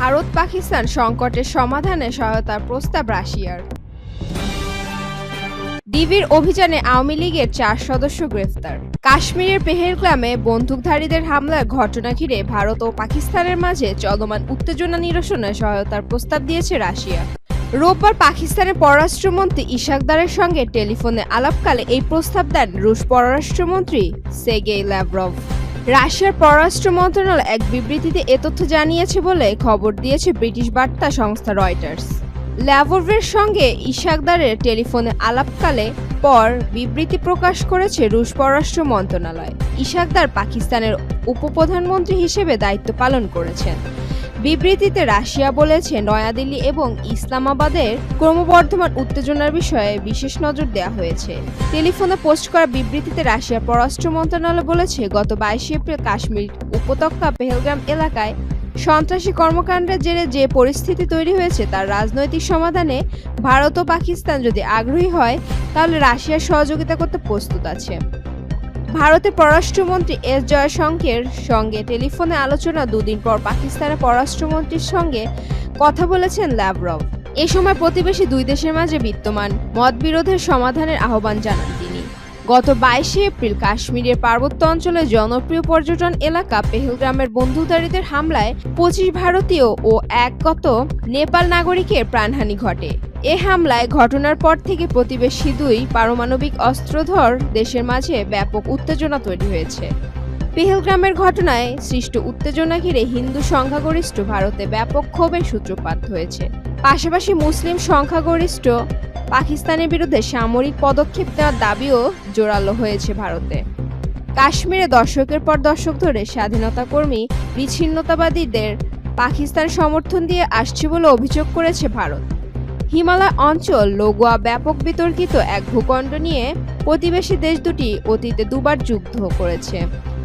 ভারত পাকিস্তান সংকটের সমাধানে সহায়তার প্রস্তাব রাশিয়ার। ডিবির অভিযানে আওয়ামী লীগের চার সদস্য গ্রেফতার। কাশ্মীরের পেহেলগ্রামে বন্দুকধারীদের হামলার ঘটনা ঘিরে ভারত ও পাকিস্তানের মাঝে চলমান উত্তেজনা নিরসনে সহায়তার প্রস্তাব দিয়েছে রাশিয়া। রোববার পাকিস্তানের পররাষ্ট্রমন্ত্রী ইশাকদারের সঙ্গে টেলিফোনে আলাপকালে এই প্রস্তাব দেন রুশ পররাষ্ট্রমন্ত্রী সেগেই ল্যাভরভ রাশিয়ার পররাষ্ট্র মন্ত্রণালয় এক বিবৃতিতে এ তথ্য জানিয়েছে বলে খবর দিয়েছে ব্রিটিশ বার্তা সংস্থা রয়টার্স। ল্যাভোভের সঙ্গে ইশাকদারের টেলিফোনে আলাপকালে পর বিবৃতি প্রকাশ করেছে রুশ পররাষ্ট্র মন্ত্রণালয়। ইশাকদার পাকিস্তানের উপপ্রধানমন্ত্রী হিসেবে দায়িত্ব পালন করেছেন। বিবৃতিতে রাশিয়া বলেছে, নয়াদিল্লি এবং ইসলামাবাদের ক্রমবর্ধমান উত্তেজনার বিষয়ে বিশেষ নজর দেওয়া হয়েছে। টেলিফোনে পোস্ট করা বিবৃতিতে রাশিয়ার পররাষ্ট্র মন্ত্রণালয় বলেছে, গত বাইশে এপ্রিল কাশ্মীর উপত্যকা পেহেলগ্রাম এলাকায় সন্ত্রাসী কর্মকাণ্ডের জেরে যে পরিস্থিতি তৈরি হয়েছে তার রাজনৈতিক সমাধানে ভারত ও পাকিস্তান যদি আগ্রহী হয়, তাহলে রাশিয়ার সহযোগিতা করতে প্রস্তুত আছে। ভারতের পররাষ্ট্রমন্ত্রী এস জয়শঙ্কের সঙ্গে টেলিফোনে আলোচনা দুদিন পর পাকিস্তানের পররাষ্ট্রমন্ত্রীর সঙ্গে কথা বলেছেন ল্যাভরভ। এ সময় প্রতিবেশী দুই দেশের মাঝে বিদ্যমান মতবিরোধের সমাধানের আহ্বান জানান। গত বাইশে এপ্রিল কাশ্মীরের পার্বত্য অঞ্চলে জনপ্রিয় পর্যটন এলাকা পেহেলগ্রামের বন্দুকধারীদের হামলায় পঁচিশ ভারতীয় ও এক গত নেপাল নাগরিকের প্রাণহানি ঘটে। এ হামলায় ঘটনার পর থেকে প্রতিবেশী দুই পারমাণবিক অস্ত্রধর দেশের মাঝে ব্যাপক উত্তেজনা তৈরি হয়েছে। পেহেলগ্রামের ঘটনায় সৃষ্ট উত্তেজনা ঘিরে হিন্দু সংখ্যাগরিষ্ঠ ভারতে ব্যাপক ক্ষোভের সূত্রপাত হয়েছে। পাশাপাশি মুসলিম সংখ্যাগরিষ্ঠ পাকিস্তানের বিরুদ্ধে সামরিক পদক্ষেপ নেওয়ার দাবিও জোরালো হয়েছে ভারতে। কাশ্মীরে দশকের পর দশক ধরে স্বাধীনতা কর্মী বিচ্ছিন্নতাবাদীদের পাকিস্তান সমর্থন দিয়ে আসছে বলে অভিযোগ করেছে ভারত। হিমালয় অঞ্চল লগোয়া ব্যাপক বিতর্কিত এক ভূখণ্ড নিয়ে প্রতিবেশী দেশ দুটি অতীতে দুবার যুদ্ধ করেছে।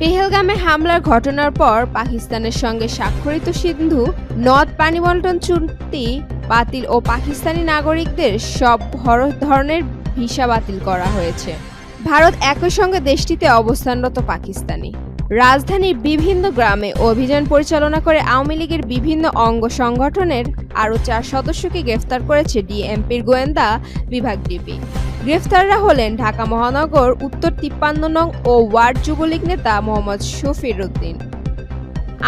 পেহেলগামে হামলার ঘটনার পর পাকিস্তানের সঙ্গে স্বাক্ষরিত সিন্ধু, নদ পানি বন্টন চুক্তি বাতিল ও পাকিস্তানি নাগরিকদের সব ধরনের ভিসা বাতিল করা হয়েছে। ভারত একই সঙ্গে দেশটিতে অবস্থানরত পাকিস্তানি। রাজধানীর বিভিন্ন গ্রামে অভিযান পরিচালনা করে আওয়ামী লীগের বিভিন্ন অঙ্গ সংগঠনের আরও চার সদস্যকে গ্রেফতার করেছে ডিএমপির গোয়েন্দা বিভাগ ডিবি গ্রেফতাররা হলেন ঢাকা মহানগর, উত্তর তিপ্পান্ন নং ও ওয়ার্ড যুবলীগ নেতা মোহাম্মদ শফির উদ্দিন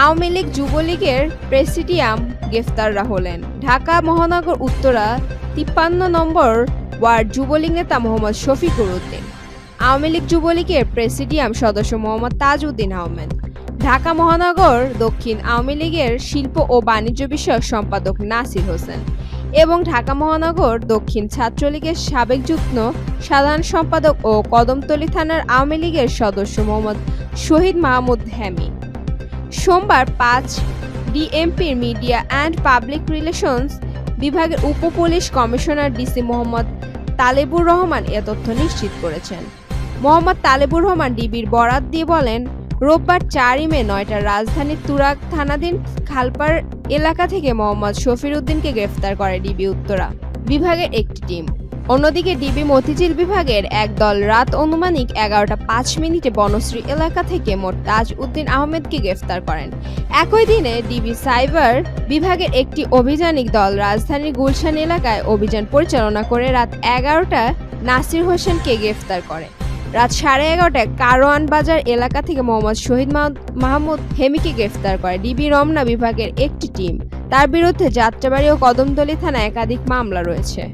আওয়ামী লীগ যুবলীগের প্রেসিডিয়াম গ্রেফতাররা হলেন। ঢাকা মহানগর উত্তরা তিপ্পান্ন নম্বর ওয়ার্ড যুবলীগ নেতা মোহাম্মদ শফিকুর উদ্দিন আওয়ামী লীগ যুবলীগের প্রেসিডিয়াম সদস্য মোহাম্মদ তাজউদ্দিন আহমেদ। ঢাকা মহানগর দক্ষিণ আওয়ামী লীগের শিল্প ও বাণিজ্য বিষয়ক সম্পাদক নাসির হোসেন। এবং ঢাকা মহানগর দক্ষিণ ছাত্রলীগের সাবেক যুগ্ম সাধারণ সম্পাদক ও কদমতলী থানার আওয়ামী লীগের সদস্য মোহাম্মদ শহীদ মাহমুদ হ্যামি সোমবার পাঁচ ডিএমপির মিডিয়া অ্যান্ড পাবলিক রিলেশনস বিভাগের উপ police commissioner DC Mohammad Talebur Rahman এ তথ্য নিশ্চিত করেছেন। মোহাম্মদ তালেবুর রহমান ডিবির বরাত দিয়ে বলেন, রোববার চারই মে নয়টার রাজধানীর তুরাগ থানাধীন খালপার এলাকা থেকে মোহাম্মদ শফির উদ্দিনকে গ্রেফতার করে ডিবি উত্তরা বিভাগের একটি টিম। অন্যদিকে ডিবি মতিঝিল বিভাগের এক দল রাত অনুমানিক এগারোটা পাঁচ মিনিটে বনশ্রী এলাকা থেকে মোট তাজ উদ্দিন আহমেদকে গ্রেফতার করেন। একই দিনে ডিবি সাইবার বিভাগের একটি অভিযানিক দল রাজধানীর গুলশান এলাকায় অভিযান পরিচালনা করে রাত এগারোটা নাসির হোসেনকে গ্রেফতার করে। রাত সাড়ে এগারোটায় কারওয়ান বাজার এলাকা থেকে মোহাম্মদ শহীদ মাহ- মাহমুদ হেমিকে গ্রেফতার করে। ডিবি রমনা বিভাগের একটি টিম। তার বিরুদ্ধে যাত্রাবাড়ি ও কদমতলী থানায় একাধিক মামলা রয়েছে।